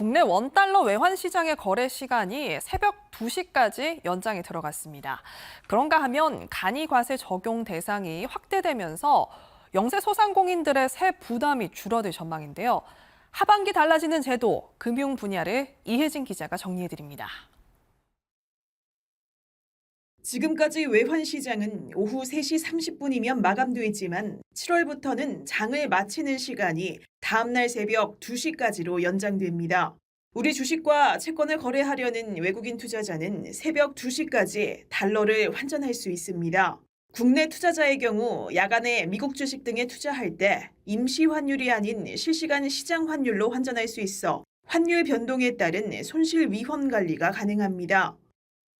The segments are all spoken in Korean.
국내 원달러 외환 시장의 거래 시간이 새벽 2시까지 연장이 들어갔습니다. 그런가 하면 간이 과세 적용 대상이 확대되면서 영세 소상공인들의 세 부담이 줄어들 전망인데요. 하반기 달라지는 제도, 금융 분야를 이혜진 기자가 정리해 드립니다. 지금까지 외환 시장은 오후 3시 30분이면 마감돼 있지만 7월부터는 장을 마치는 시간이 다음날 새벽 2시까지로 연장됩니다. 우리 주식과 채권을 거래하려는 외국인 투자자는 새벽 2시까지 달러를 환전할 수 있습니다. 국내 투자자의 경우 야간에 미국 주식 등에 투자할 때 임시 환율이 아닌 실시간 시장 환율로 환전할 수 있어 환율 변동에 따른 손실 위험 관리가 가능합니다.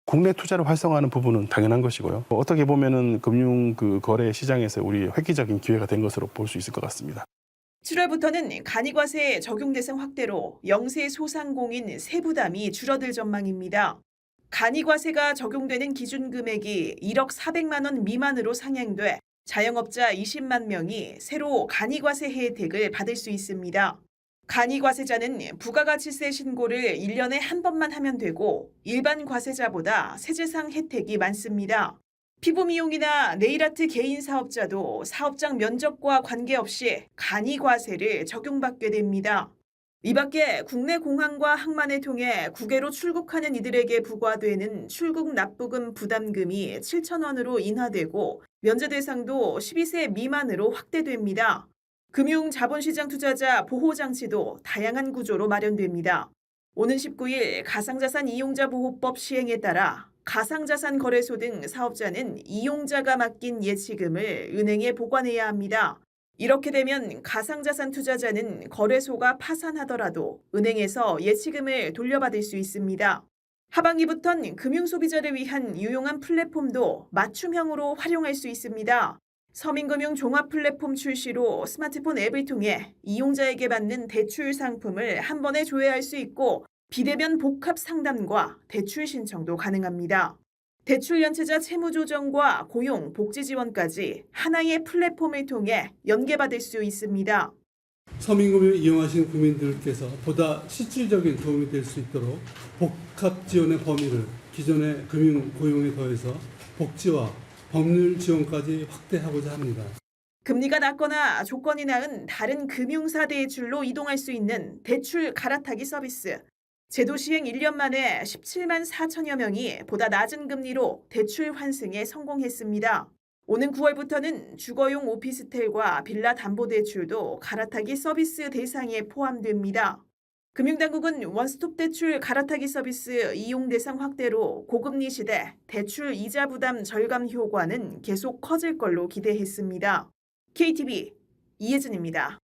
국내 투자를 활성화하는 부분은 당연한 것이고요. 어떻게 보면은 금융 그 거래 시장에서 우리 획기적인 기회가 된 것으로 볼 수 있을 것 같습니다. 7월부터는 간이과세 적용 대상 확대로 영세 소상공인 세부담이 줄어들 전망입니다. 간이과세가 적용되는 기준 금액이 1억 400만 원 미만으로 상향돼 자영업자 20만 명이 새로 간이과세 혜택을 받을 수 있습니다. 간이과세자는 부가가치세 신고를 1년에 한 번만 하면 되고 일반 과세자보다 세제상 혜택이 많습니다. 피부 미용이나 네일아트 개인 사업자도 사업장 면적과 관계없이 간이 과세를 적용받게 됩니다. 이 밖에 국내 공항과 항만을 통해 국외로 출국하는 이들에게 부과되는 출국 납부금 부담금이 7천원으로 인하되고 면제 대상도 12세 미만으로 확대됩니다. 금융 자본시장 투자자 보호장치도 다양한 구조로 마련됩니다. 오는 19일 가상자산 이용자 보호법 시행에 따라 가상자산 거래소 등 사업자는 이용자가 맡긴 예치금을 은행에 보관해야 합니다. 이렇게 되면 가상자산 투자자는 거래소가 파산하더라도 은행에서 예치금을 돌려받을 수 있습니다. 하반기부턴 금융소비자를 위한 유용한 플랫폼도 맞춤형으로 활용할 수 있습니다. 서민금융 종합 플랫폼 출시로 스마트폰 앱을 통해 이용자에게 받는 대출 상품을 한 번에 조회할 수 있고 비대면 복합 상담과 대출 신청도 가능합니다. 대출 연체자 채무 조정과 고용, 복지 지원까지 하나의 플랫폼을 통해 연계받을 수 있습니다. 서민금융 이용하시는 국민들께서 보다 실질적인 도움이 될 수 있도록 복합 지원의 범위를 기존의 금융 고용에 더해서 복지와 법률 지원까지 확대하고자 합니다. 금리가 낮거나 조건이 나은 다른 금융사 대출로 이동할 수 있는 대출 갈아타기 서비스. 제도 시행 1년 만에 17만 4천여 명이 보다 낮은 금리로 대출 환승에 성공했습니다. 오는 9월부터는 주거용 오피스텔과 빌라 담보대출도 갈아타기 서비스 대상에 포함됩니다. 금융당국은 원스톱 대출 갈아타기 서비스 이용 대상 확대로 고금리 시대 대출 이자 부담 절감 효과는 계속 커질 걸로 기대했습니다. KTV 이혜진입니다.